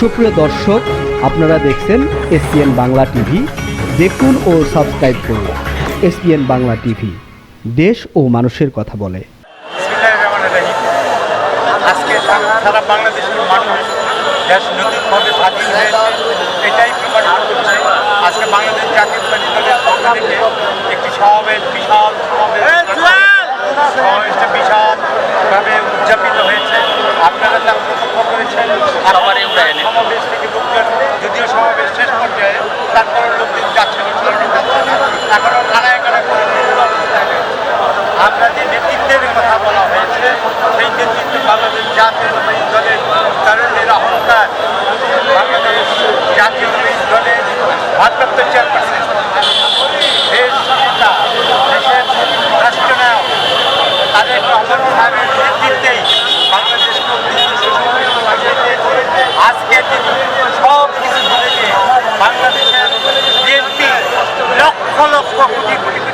সুপ্রিয় দর্শক, আপনারা দেখছেন এসপিএন বাংলা টিভি। দেখুন ও সাবস্ক্রাইব করুন এসপিএন বাংলা টিভি। দেশ ও মানুষের কথা বলে। আজকে সারা বাংলাদেশের মানুষ দেশ নতুনভাবে স্বাধীন হয়েছে, এটাই আজকে বাংলাদেশ জাতীয় পক্ষ থেকে একটি সমাবেশ ডাক্তারের লোকজন যাচ্ছিল এখন থানায়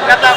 cada